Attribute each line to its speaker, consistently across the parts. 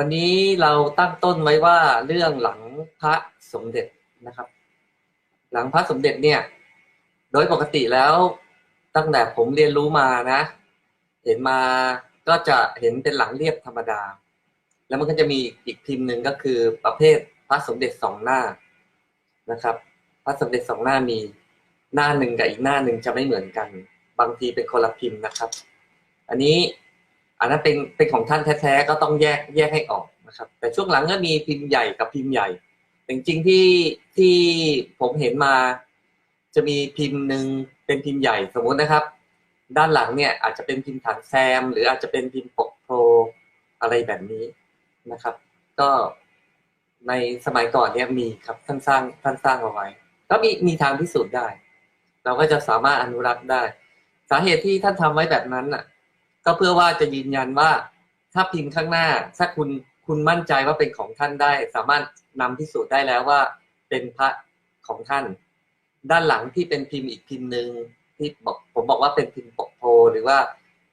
Speaker 1: วันนี้เราตั้งต้นไว้ว่าเรื่องหลังพระสมเด็จนะครับ หลังพระสมเด็จเนี่ย โดยปกติแล้วตั้งแต่ผมเรียนรู้มานะ เห็นมาก็จะเห็นเป็นหลังเรียบธรรมดา แล้วมันก็จะมีอีกพิมพ์หนึ่งก็คือประเภทพระสมเด็จสองหน้านะครับ พระสมเด็จสองหน้ามีหน้าหนึ่งกับอีกหน้าหนึ่งจะไม่เหมือนกัน บางทีเป็นคนละพิมพ์นะครับ อันนี้ อันนั้นเป็นเป็นของท่านแท้ๆก็ต้องแยกแยกให้ออกนะครับ แต่ช่วงหลังก็มีพิมพ์ใหญ่กับพิมพ์ใหญ่จริงๆที่ที่ผมเห็นมา จะมีพิมพ์หนึ่งเป็นพิมพ์ใหญ่สมมุตินะครับ ด้านหลังเนี่ยอาจจะเป็นพิมพ์ฐานแซม หรืออาจจะเป็นพิมพ์ปกโพรอะไรแบบนี้นะครับ ก็ในสมัยก่อนเนี่ยมีครับท่านสร้างท่านสร้างเอาไว้ ก็มีมีทางพิสูจน์ได้ เราก็จะสามารถอนุรักษ์ได้ สาเหตุที่ท่านทำไว้แบบนั้นน่ะ ก็เพื่อว่าจะยืนยันว่า ถ้าพิมพ์ข้างหน้า ถ้าคุณคุณมั่นใจว่าเป็นของท่านได้ สามารถนำพิสูจน์ได้แล้วว่า เป็นพระของท่าน ด้านหลังที่เป็นพิมพ์อีกพิมพ์หนึ่งที่บอกผมบอกว่าเป็นพิมพ์ปกโพ หรือว่า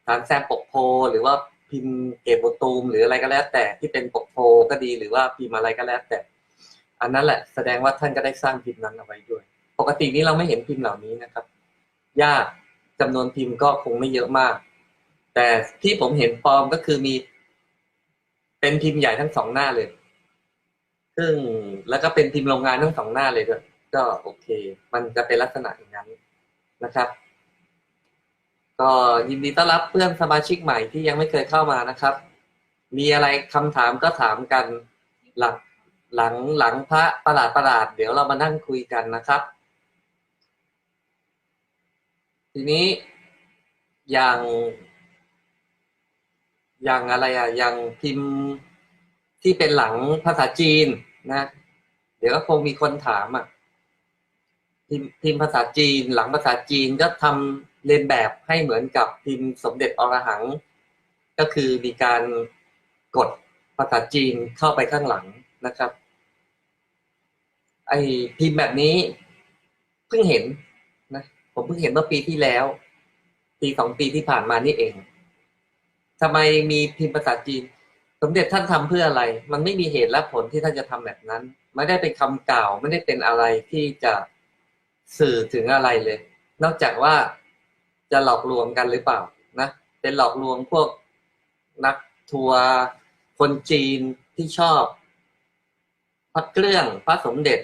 Speaker 1: ฐานแซมปกโพ หรือว่าพิมพ์เกตโบตูมหรืออะไรก็แล้ว แต่ที่เป็นปกโพก็ดีหรือว่าพิมพ์อะไรก็แล้ว แต่ อันนั้นแหละแสดงว่าท่านก็ได้สร้างพิมพ์นั้นเอาไว้ด้วย ปกตินี้เราไม่เห็นพิมพ์เหล่านี้นะครับ ยากจำนวนพิมพ์ก็คงไม่เยอะมาก แต่ที่ผมเห็นปลอมก็คือมี เป็นพิมพ์ใหญ่ทั้งสองหน้าเลย ซึ่งแล้วก็เป็นพิมพ์โรงงานทั้งสองหน้าเลยด้วยก็โอเค มันจะเป็นลักษณะอย่างนั้นนะครับ ก็ยินดีต้อนรับเพื่อนสมาชิกใหม่ที่ยังไม่เคยเข้ามานะครับ มีอะไรคำถามก็ถามกันหลังหลังหลังพระประหลาดประหลาดเดี๋ยวเรามานั่งคุยกันนะครับ ทีนี้อย่าง อย่างอะไรอะอย่างพิมพ์ที่เป็นหลังภาษาจีนนะ เดี๋ยวก็คงมีคนถามอะพิมพ์พิมพ์ภาษาจีน หลังภาษาจีนก็ทำเรียนแบบให้เหมือนกับพิมพ์สมเด็จอรหัง ก็คือมีการกดภาษาจีนเข้าไปข้างหลังนะครับ ไอพิมพ์แบบนี้เพิ่งเห็นนะ ผมเพิ่งเห็นเมื่อปีที่แล้ว ปีสองปีที่ผ่านมานี่เอง ทำไมมีพิมพ์ภาษาจีน สมเด็จท่านทำเพื่ออะไร มันไม่มีเหตุและผลที่ท่านจะทำแบบนั้น ไม่ได้เป็นคำกล่าว ไม่ได้เป็นอะไรที่จะสื่อถึงอะไรเลย นอกจากว่าจะหลอกลวงกันหรือเปล่านะเป็นหลอกลวงพวกนักทัวร์คนจีนที่ชอบพระเครื่องพระสมเด็จ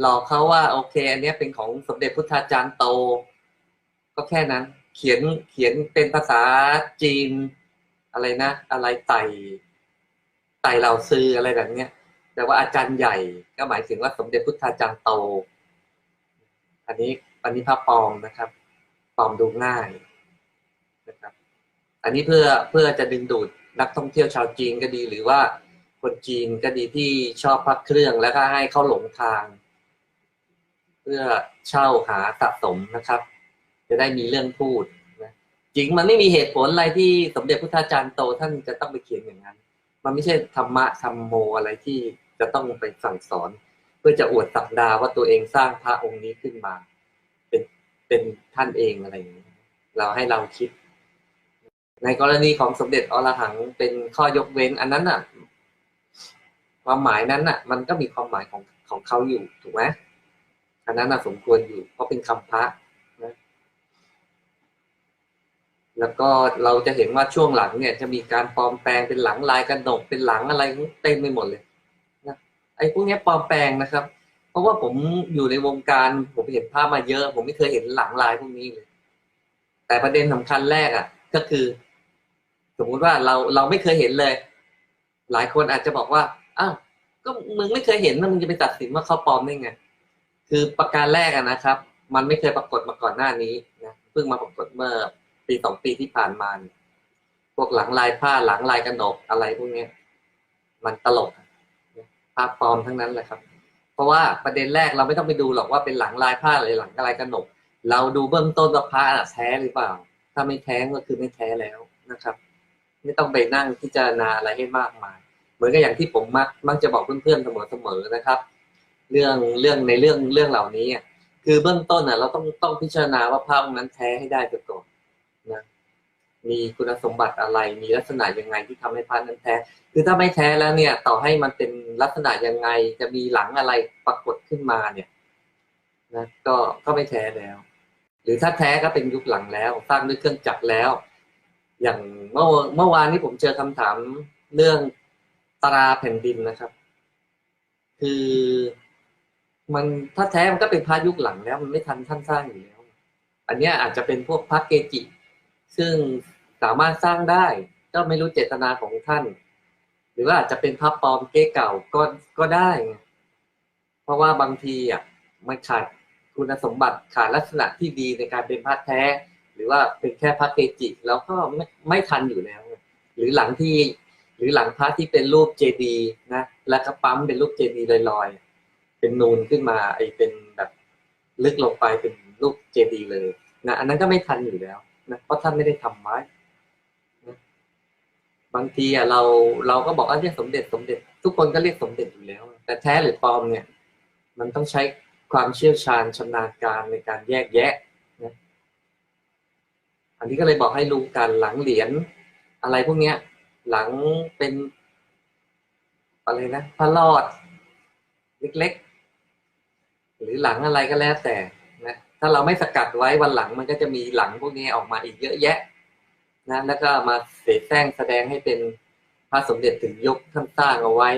Speaker 1: หลอกเขาว่า โอเค อันนี้เป็นของสมเด็จพุทธาจารย์โต ก็แค่นั้น เขียนเขียนเป็นภาษาจีน อะไรนะ อะไรไต่ไต่เหล่าซื้ออะไรแบบเนี้ยแต่ว่าอาจารย์ใหญ่ก็หมายถึงว่าสมเด็จพุทธาจารย์โต อันนี้อันนี้พระปลอมนะครับปลอมดูง่ายนะครับ อันนี้เพื่อเพื่อจะดึงดูดนักท่องเที่ยวชาวจีนก็ดี หรือว่าคนจีนก็ดีที่ชอบพระเครื่องแล้วก็ให้เขาหลงทาง เพื่อเช่าหาสะสมนะครับ จะได้มีเรื่องพูด จริงมันไม่มีเหตุผลอะไรที่สมเด็จพุทธาจารย์โตท่านจะต้องไปเขียนอย่างนั้น มันไม่ใช่ธรรมะธรรมโมอะไรที่จะต้องไปสั่งสอน เพื่อจะอวดสักดาว่าตัวเองสร้างพระองค์นี้ขึ้นมา เป็นเป็นท่านเองอะไรอย่างนี้เราให้เราคิด ในกรณีของสมเด็จอรหังเป็นข้อยกเว้น อันนั้นน่ะ ความหมายนั้นน่ะ มันก็มีความหมายของของเขาอยู่ถูกไหมอันนั้นน่ะสมควรอยู่เพราะเป็นคำพระนะ แล้วก็เราจะเห็นว่าช่วงหลังเนี่ย จะมีการปลอมแปลงเป็นหลังลายกระหนกเป็นหลังอะไรเต็มไปหมดเลยนะไอ้พวกนี้ปลอมแปลงนะครับ เพราะว่าผมอยู่ในวงการผมเห็นภาพมาเยอะ ผมไม่เคยเห็นหลังลายพวกนี้เลย แต่ประเด็นสำคัญแรกอะ ก็คือ สมมุติว่าเราเราไม่เคยเห็นเลย หลายคนอาจจะบอกว่าอ้าวก็มึงไม่เคยเห็นนะมึงจะไปตัดสินว่าเขาปลอมได้ไงคือประการแรกอะนะครับ มันไม่เคยปรากฏมาก่อนหน้านี้นะเพิ่งมาปรากฏเมื่อ ปีสองปีที่ผ่านมาเนี่ยพวกหลังลายผ้าหลังลายกระหนกอะไรพวกนี้มันตลกภาพปลอมทั้งนั้นแหละครับ เพราะว่าประเด็นแรกเราไม่ต้องไปดูหรอกว่าเป็นหลังลายผ้าหรือหลังลายกระหนก เราดูเบื้องต้นว่าพระน่ะแท้หรือเปล่า ถ้าไม่แท้ก็คือไม่แท้แล้วนะครับ ไม่ต้องไปนั่งพิจารณาอะไรให้มากมาย เหมือนกับอย่างที่ผมมักมักจะบอกเพื่อนๆเสมอๆนะครับ เรื่องเรื่องในเรื่องเรื่องเหล่านี้คือเบื้องต้นอะเราต้องต้องพิจารณาว่าพระองนั้นแท้ให้ได้ก่อน นะมีคุณสมบัติอะไร มีลักษณะยังไงที่ทำให้พระนั้นแท้ คือถ้าไม่แท้แล้วเนี่ย ต่อให้มันเป็นลักษณะยังไง จะมีหลังอะไรปรากฏขึ้นมาเนี่ยนะก็ก็ไม่แท้แล้ว หรือถ้าแท้ก็เป็นยุคหลังแล้วสร้างด้วยเครื่องจักรแล้ว อย่างเมื่อเมื่อวานนี้ผมเจอคำถามเรื่องตราแผ่นดินนะครับ คือมันถ้าแท้มันก็เป็นพระยุคหลังแล้ว มันไม่ทันท่านสร้างอยู่แล้ว อันนี้อาจจะเป็นพวกพระเกจิ ซึ่งสามารถสร้างได้ก็ไม่รู้เจตนาของท่าน หรือว่าอาจจะเป็นพระปลอมเก๊เก่าก็ก็ได้ เพราะว่าบางทีอะมันขาดคุณสมบัติขาดลักษณะที่ดีในการเป็นพระแท้ หรือว่าเป็นแค่พระเกจิแล้วก็ไม่ไม่ทันอยู่แล้ว หรือหลังที่หรือหลังพระที่เป็นรูปเจดีย์นะแล้วก็ปั๊มเป็นรูปเจดีย์ลอยๆ เป็นนูนขึ้นมาไอเป็นแบบลึกลงไปเป็นรูปเจดีย์เลยนะอันนั้นก็ไม่ทันอยู่แล้ว นะเพราะท่านไม่ได้ทำไว้นะบางทีอะเราเราก็บอกว่าเรียกสมเด็จสมเด็จ ทุกคนก็เรียกสมเด็จอยู่แล้ว แต่แท้หรือปลอมเนี่ย มันต้องใช้ความเชี่ยวชาญชำนาญการในการแยกแยะนะอันนี้ก็เลยบอกให้รู้กันหลังเหรียญอะไรพวกเนี้ย หลังเป็นอะไรนะพระรอด เล็ก ๆ หรือหลังอะไรก็แล้วแต่ ถ้าเราไม่สกัดไว้วันหลังมันก็จะมีหลังพวกนี้ออกมาอีกเยอะแยะนะแล้วก็มาเสแสร้งแสดงให้เป็นพระสมเด็จถึงยกท่านสร้างเอาไว้